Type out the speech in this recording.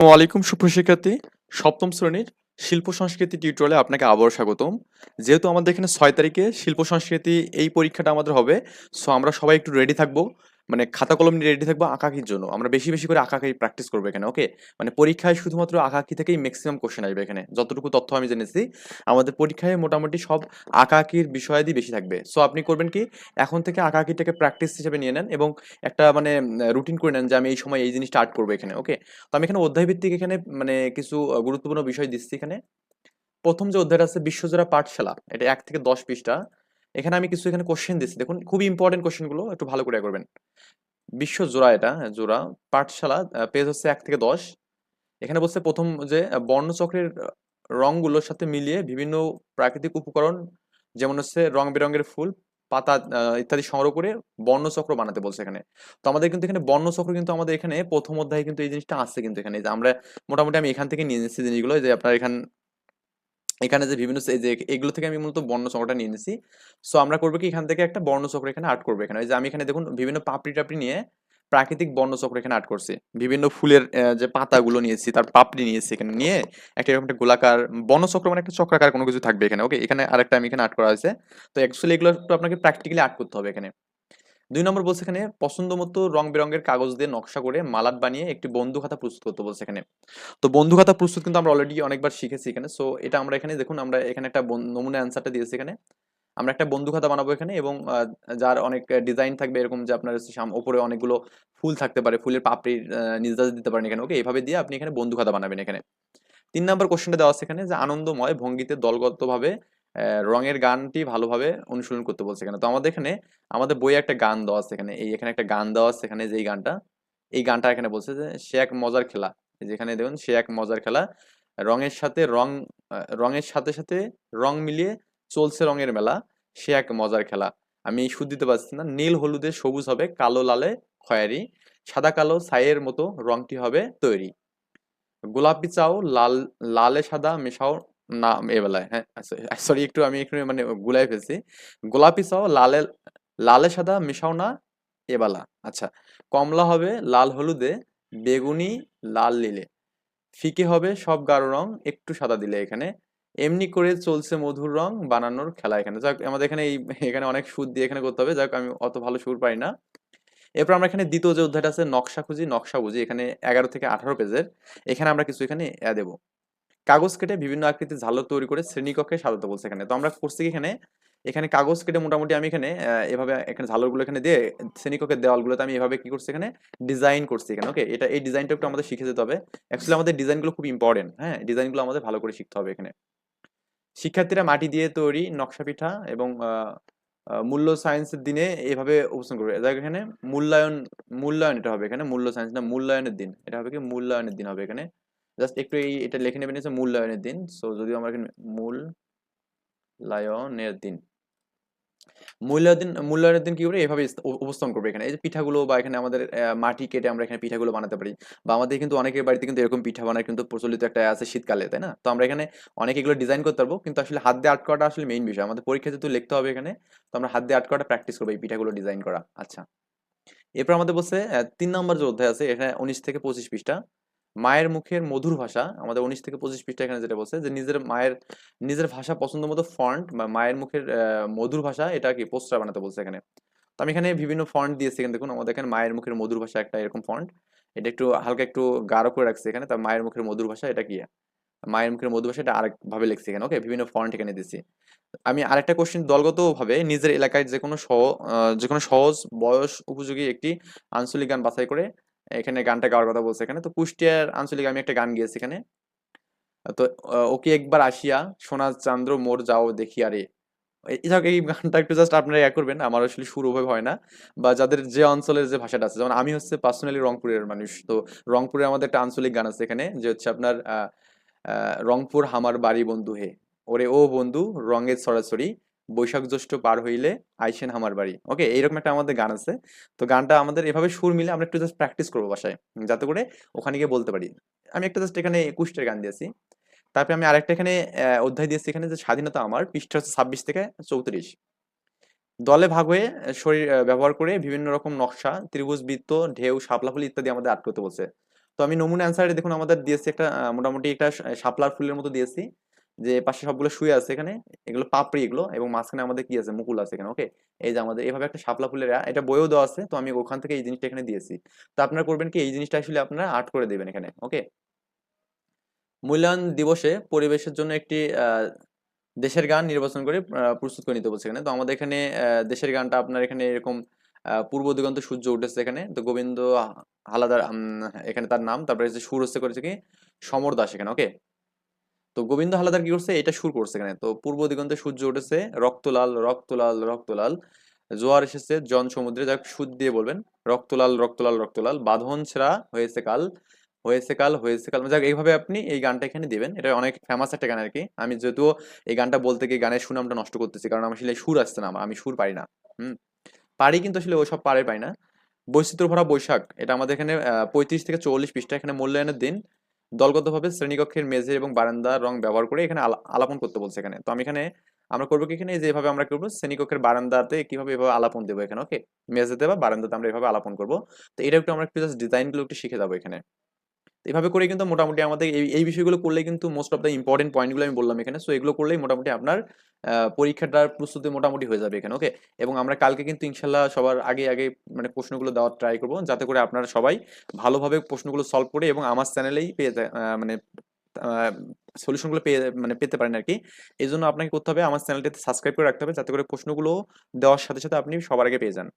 শুভ সুপ্রশিক্ষার্থী সপ্তম শ্রেণির শিল্প সংস্কৃতি টিউটোরিয়ালে আপনাকে আবার স্বাগতম। যেহেতু আমাদের এখানে ছয় তারিখে শিল্প সংস্কৃতি এই পরীক্ষাটা আমাদের হবে সো আমরা সবাই একটু রেডি থাকব। মানে খাতা কলম নিয়ে রেডি থাকব আঁকাকির জন্য। আমরা বেশি বেশি করে আঁকাকি প্র্যাকটিস করব এখানে ওকে মানে পরীক্ষায় শুধুমাত্র আঁকাকি থেকেই ম্যাক্সিমাম কোশ্চেন আসবে এখানে। যতটুকু তথ্য আমি জেনেছি, আমাদের পরীক্ষায় মোটামুটি সব আঁকাকির বিষয়াদি বেশি থাকবে। সো আপনি করবেন কি, এখন থেকে আঁকাকিটাকে প্র্যাকটিস হিসেবে নিয়ে নেন এবং একটা মানে রুটিন করে নেন যে আমি এই সময় এই জিনিসটা আর্ট করব এখানে ওকে তো আমি এখানে অধ্যায় ভিত্তিক এখানে মানে কিছু গুরুত্বপূর্ণ বিষয় দিচ্ছি এখানে। প্রথম যে অধ্যায়টা আছে, বিশ্বজোড়া পাঠশালা, এটা এক থেকে দশ পৃষ্ঠা। এখানে আমি কিছু এখানে কোশ্চেন দিচ্ছি। দেখুন খুবই ইম্পর্টেন্ট কোশ্চেনগুলো একটু ভালো করে করবেন। বিশ্ব জোড়া এটা হ্যাঁ, জোড়া। পাঠশালা পেজ হচ্ছে এক থেকে দশ। এখানে বলছে প্রথম যে বর্ণচক্রের আহ, রংগুলোর সাথে মিলিয়ে বিভিন্ন প্রাকৃতিক উপকরণ যেমন হচ্ছে রং বেরঙের ফুল পাতা ইত্যাদি সংগ্রহ করে বর্ণচক্র বানাতে বলছে এখানে। তো আমাদের কিন্তু এখানে বর্ণচক্র কিন্তু আমাদের এখানে প্রথম অধ্যায়ে কিন্তু এই জিনিসটা আসছে কিন্তু এখানে। যে আমরা মোটামুটি আমি এখান থেকে নিয়ে নিচ্ছি জিনিসগুলো যে আপনার এখান এখানে যে বিভিন্ন যে এগুলো থেকে আমি মূলত বর্ণচক্রটা নিয়ে নিছি। সো আমরা করব কি? এখান থেকে একটা বর্ণচক্র এখানে আর্ট করব এখানে। যে আমি এখানে দেখুন বিভিন্ন পাপড়ি টাপড়ি নিয়ে প্রাকৃতিক বর্ণচক্র এখানে আর্ট করছি। বিভিন্ন ফুলের যে পাতাগুলো নিয়েছি, তার পাপড়ি নিয়েছি এখানে নিয়ে একটা এরকম একটা গোলাকার বর্ণচক্র মানে একটা চক্রাকার কোনো কিছু থাকবে এখানে। ওকে এখানে আরেকটা আমি এখানে আর্ট করা হয়েছে। তো অ্যাকচুয়ালি এগুলো একটু আপনাকে প্র্যাকটিক্যালি আর্ট করতে হবে এখানে। দুই নম্বর বলছে এখানে পছন্দ মতো রং বেরঙের কাগজ দিয়ে নকশা করে মালাট বানিয়ে একটি বন্ধু খাতা প্রস্তুত করতে বলছে এখানে। তো বন্ধু খাতা প্রস্তুত কিন্তু আমরা অলরেডি অনেকবার শিখেছি এখানে। সো এটা আমরা এখানে দেখুন, আমরা এখানে একটা নমুনা অ্যান্সারটা দিয়েছি এখানে। আমরা একটা বন্ধু খাতা বানাবো এখানে এবং যার অনেক ডিজাইন থাকবে এরকম যে আপনার ওপরে অনেকগুলো ফুল থাকতে পারে, ফুলের পাপড়ি নির্দেশ দিতে পারেন এখানে ওকে এইভাবে দিয়ে আপনি এখানে বন্ধু খাতা বানাবেন এখানে। তিন নম্বর কোশ্চেনটা দেওয়া আছে এখানে যে, আনন্দময় ভঙ্গিতে দলগতভাবে রঙের গানটি ভালোভাবে অনুশীলন করতে বলছে এখানে। তো আমাদের এখানে, আমাদের বইয়ে একটা গান দেওয়া আছে এখানে। এই এখানে একটা গান দেওয়া আছে এখানে যে এই গানটা। এই গানটা এখানে বলছে যে, সে এক মজার খেলা। যেখানে দেখুন, সে এক মজার খেলা। রঙের সাথে রং রঙের সাথে সাথে রং মিলিয়ে চলছে রঙের মেলা। সে এক মজার খেলা। আমি সুদ দিতে পারছি না। নীল, হলুদে সবুজ হবে, কালো, লালে, খয়েরি। সাদা, কালো ছাইয়ের মতো রংটি হবে তৈরি। গোলাপি চাও, লাল, লালে, সাদা, মেশাও না এবেলায় হ্যাঁ সরি একটু আমি একটু মানে গুলাই ফেলছি। গোলাপি চাও, লালে লালে সাদা, মেশাও না এবেলা আচ্ছা কমলা হবে, লাল হলুদে, বেগুনি, লাল নীলে। ফিকে হবে, সব গাঢ় রং, একটু সাদা দিলে এখানে। এমনি করে চলছে মধুর রং, বানানোর খেলা এখানে। যাক, আমাদের এখানে এই, এখানে অনেক সুর দিয়ে এখানে করতে হবে। যাক, আমি অত ভালো সুর পাই না। এরপর আমরা এখানে দ্বিতীয় যে অধ্যায়টা আছে, নকশা খুঁজি, নকশা বুঝি। এখানে এগারো থেকে আঠারো পেজের। এখানে আমরা কিছু এখানে দেবো। কাগজ কেটে বিভিন্ন আকৃতির ঝালর তৈরি করে শ্রেণীকক্ষে সাজাতে বলছে এখানে। তো আমরা করছি এখানে? এখানে কাগজ কেটে মোটামুটি আমি এখানে এভাবে এখানে ঝালরগুলো এখানে দিয়ে শ্রেণীকক্ষের দেওয়ালগুলোতে আমি এভাবে কি করছি এখানে? ডিজাইন করছি এখানে ওকে এটা, এই ডিজাইনটা একটু আমাদের শিখে যেতে হবে। অ্যাকচুয়ালি আমাদের ডিজাইনগুলো খুব ইম্পর্টেন্ট হ্যাঁ? ডিজাইনগুলো আমাদের ভালো করে শিখতে হবে এখানে। শিক্ষার্থীরা মাটি দিয়ে তৈরি নকশা পিঠা এবং মূল্য সায়েন্সের দিনে এভাবে উপস্থাপন করবে। দেখ এখানে মূল্যায়ন মূল্যায়ন এটা হবে এখানে, মূল্য সায়েন্স না, মূল্যায়নের দিন। এটা হবে কি? মূল্যায়নের দিন হবে এখানে। জাস্ট একটু এই, এটা লিখে নেবেন হচ্ছে মূল্যায়নের দিন। সো যদিও আমরা এখানে মূল্যায়নের দিন। মূল্যায়ন মূল্যায়নের দিন কি করে? এভাবে উপস্থাপন করবে এখানে। এই যে পিঠাগুলো বা এখানে আমাদের মাটি কেটে আমরা এখানে পিঠাগুলো বানাতে পারি। বা আমাদের কিন্তু অনেকের বাড়িতে কিন্তু এরকম পিঠা বানায়, কিন্তু প্রচলিত একটা আছে শীতকালে, তাই না? তো আমরা এখানে অনেক এগুলো ডিজাইন করতে পারব, কিন্তু আসলে হাত দিয়ে আর্ট করাটা আসলে মেইন বিষয়। আমাদের পরীক্ষা যেহেতু লিখতে হবে এখানে, তো আমরা হাত দিয়ে আর্ট করাটা প্র্যাকটিস করব এই পিঠাগুলো ডিজাইন করা। আচ্ছা। এরপর আমাদের বলছে তিন নম্বর যে অধ্যায় আছে, এখানে উনিশ থেকে পঁচিশ পৃষ্ঠা। মায়ের মুখের মধুর ভাষা, আমাদের উনিশ থেকে পঁচিশ পৃষ্ঠা এখানে যেটা বলছে, যে নিজের মায়ের, নিজের ভাষা পছন্দ মতো ফন্ট বা মায়ের মুখের মধুর ভাষা এটা কি পোস্টার বানাতে বলছে এখানে। তো আমি এখানে বিভিন্ন ফন্ট দিয়েছি এখানে, দেখুন, আমাদের এখানে মায়ের মুখের মধুর ভাষা একটা এরকম ফন্ট এটা একটু হালকা একটু গাঢ় করে রাখছি এখানে তার মায়ের মুখের মধুর ভাষা এটা কি? মায়ের মুখের মধুর ভাষা এটা আরেক ভাবে লিখছি এখানে ওকে বিভিন্ন ফন্ট এখানে দিচ্ছি আমি আরেকটা কোশ্চেন দলগতভাবে নিজের এলাকায় যে কোনো সহ যে কোনো সহজ, বয়স উপযোগী একটি আঞ্চলিক গান বাছাই করে এখানে গানটা গাওয়ার কথা বলছে এখানে। তো কুষ্টিয়ার আঞ্চলিক আমি একটা গান গিয়েছি এখানে। তো ওকে একবার আসিয়া সোনা চান্দ্র মোর যাও দেখি, আরে। যাক, এই গানটা একটু জাস্ট আপনারা ইয়া করবেন, আমার আসলে সুর ওভাবে হয় না। বা যাদের যে অঞ্চলের যে ভাষাটা আছে, যেমন আমি হচ্ছে পার্সোনালি রংপুরের মানুষ, তো রংপুরে আমাদের একটা আঞ্চলিক গান আছে এখানে, যে হচ্ছে আপনার রংপুর হামার বাড়ি বন্ধু হে। ওরে ও বন্ধু, রঙের ছড়াছড়ি বৈশাখ জ্যৈষ্ঠ পার হইলে আইসেন হামার বাড়ি। ওকে এইরকম একটা আমাদের গান আছে। তো গানটা আমাদের এভাবে সুর মিলে আমরা একটু জাস্ট প্র্যাকটিস করব বাসায়, যাতে করে ওখানে গিয়ে বলতে পারি। আমি একটা জাস্ট এখানে একুশটার গান দিয়েছি। তারপরে আমি আরেকটা এখানে অধ্যায় দিয়েছি এখানে যে স্বাধীনতা আমার, পৃষ্ঠা হচ্ছে ছাব্বিশ থেকে চৌত্রিশ। দলে ভাগ হয়ে শরীর ব্যবহার করে বিভিন্ন রকম নকশা, ত্রিভুজ, বৃত্ত, ঢেউ, শাপলা ফুল ইত্যাদি আমাদের আর্ট করতে বলছে। তো আমি নমুনা অ্যান্সারে দেখুন আমাদের দিয়েছি একটা মোটামুটি একটা শাপলার ফুলের মতো দিয়েছি। যে পাশে সবগুলো শুয়ে আছে এখানে, এগুলো পাপড়ি এগুলো এবং মাঝখানে আমাদের কি আছে? মুকুল আছে এখানে ওকে এই যে আমাদের, এভাবে একটা শাপলা ফুলের, এটা বইও দেওয়া আছে, তো আমি ওখান থেকে এই জিনিসটা এখানে দিয়েছি। তো আপনারা করবেন কি? এই জিনিসটা আসলে আপনারা আর্ট করে দেবেন এখানে ওকে মূল্যায়ন দিবসে পরিবেশের জন্য একটি দেশের গান নির্বাচন করে প্রস্তুত করে নিতে বলছে এখানে। তো আমাদের এখানে দেশের গানটা আপনার এখানে এরকম পূর্ব দিগন্ত সূর্য উঠেছে এখানে। তো গোবিন্দ হালাদার এখানে তার নাম, তারপরে সুর হচ্ছে করেছে কি? সমর দাস এখানে ওকে তো গোবিন্দ হালাদার কি করছে? এটা সুর করছে এখানে। তো পূর্ব দিগন্তে সূর্য উঠেছে, রক্তলাল রক্তলাল রক্তলাল। জোয়ার এসেছে, জন সমুদ্রে, যাক সুদ দিয়ে বলবেন। রক্তলাল রক্তলাল রক্তলাল। বাঁধন ছেঁড়া হয়েছে কাল হয়েছে কাল হয়েছে কাল। যাক, এইভাবে আপনি এই গানটা এখানে দিবেন। এটা অনেক ফেমাস একটা গান আর কি। আমি যেহেতু এই গানটা বলতে গিয়ে গানের সুনামটা নষ্ট করতেছি, কারণ আমার আসলে সুর আসছে না, আমার আমি সুর পারি না। হুম? পারি কিন্তু আসলে ওসব পারে পাই না। বৈচিত্র্য ভরা বৈশাখ। এটা আমাদের এখানে পঁয়ত্রিশ থেকে চল্লিশ পৃষ্ঠা এখানে মূল্যায়নের দিন। দলগতভাবে শ্রেণীকক্ষের মেঝে এবং বারান্দার রং ব্যবহার করে এখানে আলা- আলাপন করতে বলছে এখানে। তো আমি এখানে, আমরা করব কি এখানে? যেভাবে আমরা করব, শ্রেণীকক্ষের বারান্দাতে কীভাবে এভাবে আলাপন দেবো এখানে ওকে মেঝেতে বা বারান্দাতে আমরা এভাবে আলাপন করব। তো এটা একটু আমরা একটু জাস্ট ডিজাইনগুলো একটু শিখে যাব এখানে। এভাবে করে কিন্তু মোটামুটি আমাদের এই এই বিষয়গুলো করলে কিন্তু মোস্ট অফ দ্য ইম্পর্টেন্ট পয়েন্টগুলো আমি বললাম এখানে। সো এগুলো করলেই মোটামুটি আপনার পরীক্ষাটার প্রস্তুতি মোটামুটি হয়ে যাবে এখানে ওকে এবং আমরা কালকে কিন্তু ইনশাল্লাহ সবার আগে আগে মানে প্রশ্নগুলো দেওয়ার ট্রাই করব, যাতে করে আপনারা সবাই ভালোভাবে প্রশ্নগুলো সলভ করে এবং আমার চ্যানেলেই পেয়ে যায় মানে সলিউশনগুলো পেয়ে মানে পেতে পারেন আর কি। এই জন্য আপনাকে করতে হবে, আমার চ্যানেলটাতে সাবস্ক্রাইব করে রাখতে হবে, যাতে করে প্রশ্নগুলো দেওয়ার সাথে সাথে আপনি সবার আগে পেয়ে যান।